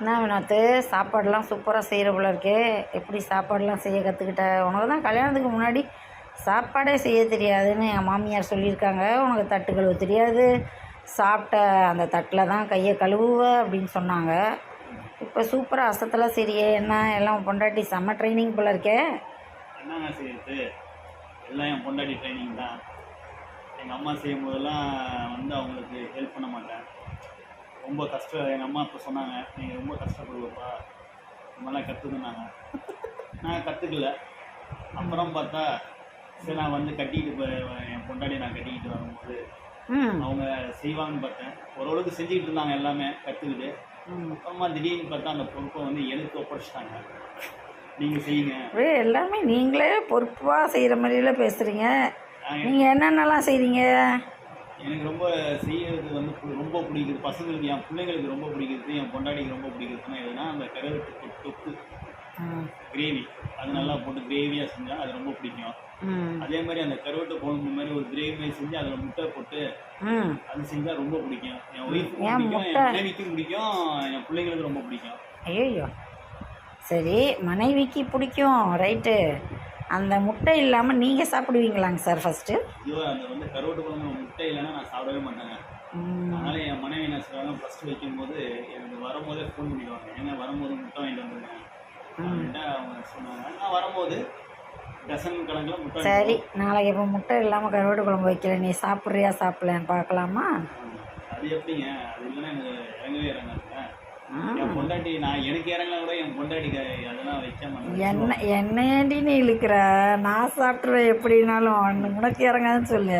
என்ன வினோத்து? சாப்பாடெலாம் சூப்பராக செய்கிற போல இருக்கே. எப்படி சாப்பாடெலாம் செய்ய கற்றுக்கிட்ட உனக்கு தான் கல்யாணத்துக்கு முன்னாடி சாப்பாடே செய்ய தெரியாதுன்னு என் மாமியார் சொல்லியிருக்காங்க. உனக்கு தட்டு கழுவ தெரியாது. சாப்பிட்ட அந்த தட்டில் தான் கையை கழுவுவ அப்படின்னு சொன்னாங்க. இப்போ சூப்பராக அசத்தெல்லாம் சரியே என்ன எல்லாம் பொண்டாட்டி செம்ம ட்ரைனிங் போல இருக்கே. என்னங்க செய்யுது எல்லாம் என் பொண்டாட்டி ட்ரைனிங் தான். எங்கள் அம்மா செய்யும் போதெல்லாம் வந்து அவங்களுக்கு ஹெல்ப் பண்ண மாட்டேன். ரொம்ப கஷ்டம் எங்கள் அம்மா இப்போ சொன்னாங்க நீங்கள் ரொம்ப கஷ்டப்படுவப்பா. மாதிரிலாம் கற்றுக்குனாங்க நான் கற்றுக்கல அப்புறம் பார்த்தா சரி நான் வந்து கட்டிக்கிட்டு போய் என் பொண்டாட்டி நான் கட்டிக்கிட்டு வரும்போது அவங்க செய்வாங்கன்னு பார்த்தேன். ஓரளவுக்கு செஞ்சுக்கிட்டு இருந்தாங்க எல்லாமே கற்றுக்கிட்டு அப்புறமா திடீர்னு பார்த்தா அந்த பொறுப்பை வந்து எனக்கு ஒப்படைச்சிட்டாங்க. நீங்கள் செய்யுங்க. எல்லாமே நீங்களே பொறுப்பாக செய்கிற மாதிரிலாம் பேசுகிறீங்க நீங்கள் என்னென்னலாம் செய்கிறீங்க எனக்கு ரொம்ப செய்யறது வந்து ரொம்ப பிடிக்குது. பசங்களுக்கு என் பிள்ளைங்களுக்கு ரொம்ப பிடிக்குது. என் பொண்டாட்டிக்கு ரொம்ப பிடிக்குதுன்னா எதுனா அந்த கருவட்டு தொ- தொக்கு ம் கிரேவி அது நல்லா போட்டு கிரேவியாக செஞ்சால் அது ரொம்ப பிடிக்கும். அதே மாதிரி அந்த கருவட்டு குழம்பு மாதிரி ஒரு கிரேவி மாதிரி செஞ்சு அதில் முட்டை போட்டு அது செஞ்சால் ரொம்ப பிடிக்கும். என் ஒய்ஃபுக்கும் பிடிக்கும்? என் மனைவிக்கும் பிடிக்கும் என் பிள்ளைங்களுக்கு ரொம்ப பிடிக்கும். ஐயோ சரி மனைவிக்கு பிடிக்கும். ரைட்டு. அந்த முட்டை இல்லாமல் நீங்கள் சாப்பிடுவீங்களாங்க சார் ஃபஸ்ட்டு ஐயோ அந்த வந்து கருவட்டு குழம்பு முட்டை இல்லைன்னா நான் சாப்பிடவே மாட்டேங்க. அதனால என் மனைவி என்ன ஃபர்ஸ்ட் வைக்கும்போது எனக்கு வரும்போதே ஃபோன் பண்ணிடுவாங்க. ஏன்னா வரும்போது முட்டை வாங்கிட்டு வந்துருங்க அப்படின்ட்டு அவங்க சொன்னாங்க. நான் வரும்போது டசன் கணக்கில் முட்டை சரி நாளைக்கு இப்போ முட்டை இல்லாமல் கருவாடு குழம்பு வைக்கல நீ சாப்பிட்றியா சாப்பிடலையான்னு பார்க்கலாமா. அது எப்படிங்க? அது இல்லைன்னா எனக்கு இறங்கவே இறங்காதுங்க என் பொண்டாட்டி நான் எனக்கு இறங்கலாம் கூட என் பொண்டாட்டிக்கு அதெல்லாம் வைக்க மாட்டேன் என்ன என்னையாண்டி நீ இழுக்கிற? நான் சாப்பிட்ருவேன் எப்படினாலும். உனக்கு இறங்காதுன்னு சொல்லு.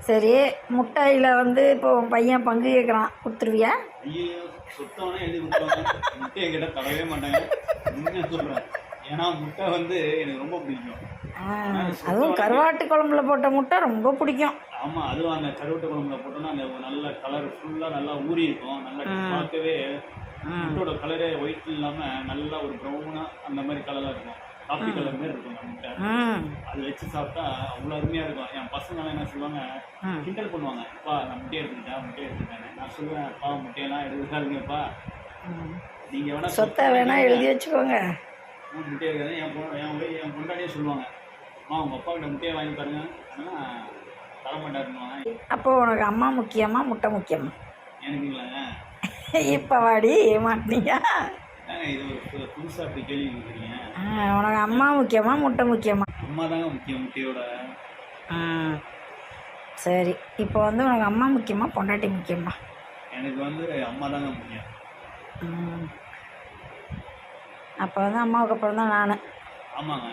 சரி முட்டையில் வந்து இப்போ உன் பையன் பங்கு கேட்குறான் கொடுத்துருவியா? ஐயோ சுத்தவனே எழுதி கொடுத்துருவாங்க. முட்டை என்கிட்ட தடவே மாட்டாங்க. உண்மையா சொல்கிறேன் ஏன்னா முட்டை வந்து எனக்கு ரொம்ப பிடிக்கும். ஆ, அதுவும் கருவாட்டு குழம்புல போட்ட முட்டை ரொம்ப பிடிக்கும். ஆமாம் அதுவும் அந்த கருவட்டு குழம்புல போட்டோம்னா அந்த ஒரு நல்ல கலர் ஃபுல்லாக நல்லா ஊறி இருக்கும். நல்லா பார்க்கவே முட்டையோட கலரே ஒயிட் இல்லாமல் நல்லா ஒரு ப்ரௌனாக அந்த மாதிரி கலராக இருக்கும். காஃபி கலர் மாதிரி இருக்கும் ம் அது வச்சு சாப்பிட்டா அவ்வளோ அருமையாக இருக்கும். என் பசங்களாம் என்ன சொல்லுவாங்க. கிண்டல் பண்ணுவாங்க. அப்பா நான் முட்டையை எடுத்துக்கிட்டேன் முட்டையை எடுத்துக்கிட்டேன். நான் சொல்லுவேன் அப்பா முட்டையெல்லாம் எடுத்துக்காதீங்கப்பா. நீங்கள் வேணா சொத்தை வேணா எழுதி வச்சுக்கோங்க. முட்டையை இருக்காது என் பொ என் என் பொண்டாடியே சொல்லுவாங்க அம்மா உங்கள் அப்பா கிட்ட முட்டையை வாங்கி பாருங்க. ஆனால் அப்போ உனக்கு அம்மா முக்கியமா முட்டை முக்கியமா? இப்போ வாடி மாட்டினியா ஏங்க இது ஒரு பு- புதுசா அப்படி கேள்வி கேட்குறீங்க. உனக்கு அம்மா முக்கியமா முட்டை முக்கியமா? அம்மா தாங்க முக்கியம் முட்டையோட. சரி. இப்போ வந்து உனக்கு அம்மா முக்கியமா பொண்டாட்டி முக்கியமா? எனக்கு வந்து அம்மா தாங்க முக்கியம். அப்போ வந்து அம்மாவுக்கு அப்புறம் தான் நான்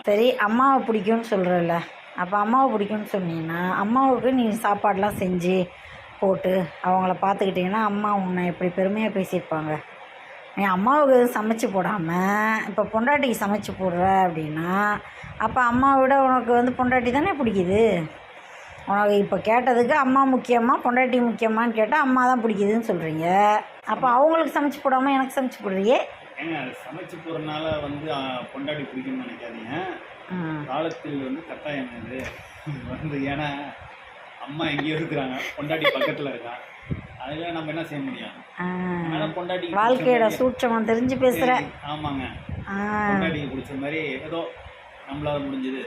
சரி அம்மாவை பிடிக்கும்னு சொல்கிறல்ல அப்போ அம்மாவை பிடிக்கும்னு சொன்னீங்கன்னா அம்மாவுக்கு நீ சாப்பாடெலாம் செஞ்சு போட்டு அவங்கள பார்த்துக்கிட்டிங்கன்னா அம்மா உன்னை எப்படி பெருமையாக பேசியிருப்பாங்க. நீ அம்மாவுக்கு சமைச்சு போடாமல் இப்போ பொண்டாட்டிக்கு சமைச்சு போடுற அப்படின்னா அப்போ அம்மாவை விட உனக்கு வந்து பொண்டாட்டி தானே பிடிக்குது? உனக்கு இப்போ கேட்டதுக்கு அம்மா முக்கியமாக பொண்டாட்டி முக்கியமான்னு கேட்டால் அம்மா தான் பிடிக்குதுன்னு சொல்கிறீங்க அப்போ அவங்களுக்கு சமைச்சு போடாமல் எனக்கு சமைச்சு போடுறியே? ஏங்க சமைச்சு போடுறதுனால வந்து பொண்டாட்டி பிடிக்கும்னு நினைக்காதீங்க. காலத்தில் வந்து கட்டாயம் இது. வந்து ஏன்னா அம்மா எங்கேயோ இருக்கிறாங்க. பொண்டாட்டி பக்கத்தில் இருக்கான் அதில் நம்ம என்ன செய்ய முடியும். அதனால பொண்டாட்டி வாழ்க்கையோட சூட்சமம் தெரிஞ்சு பேசுகிற ஆமாங்க. பொண்டாட்டிக்கு பிடிச்ச மாதிரி ஏதோ நம்மளால முடிஞ்சது.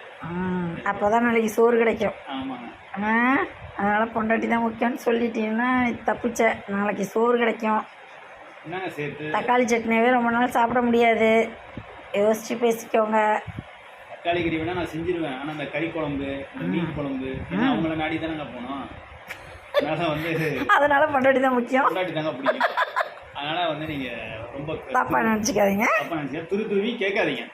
அப்போ தான் நாளைக்கு சோறு கிடைக்கும். ஆமாங்க. அதனால் பொண்டாட்டி தான் முக்கியம்னு சொல்லிட்டீங்கன்னா தப்பிச்ச. நாளைக்கு சோறு கிடைக்கும். தக்காளி சட்னியவே ரொம்ப நாள் சாப்பிட முடியாது. யோசித்து பேசிக்கோங்க. தக்காளி கறி வேணா நான் செஞ்சிருவேன். ஆனால் அந்த கறி குழம்பு இந்த மீன் குழம்பு ஏன்னா அவங்கள நாடி தானேங்க போனோம். அதனால வந்து அதனால் பொண்டாட்டி தான் முக்கியம். பொண்டாட்டி தாங்க பிடிக்கும். அதனால வந்து நீங்கள் ரொம்ப தப்பாக நினச்சிக்காதீங்க. தப்பா நினச்சிங்க துரு துருவி கேட்காதீங்க.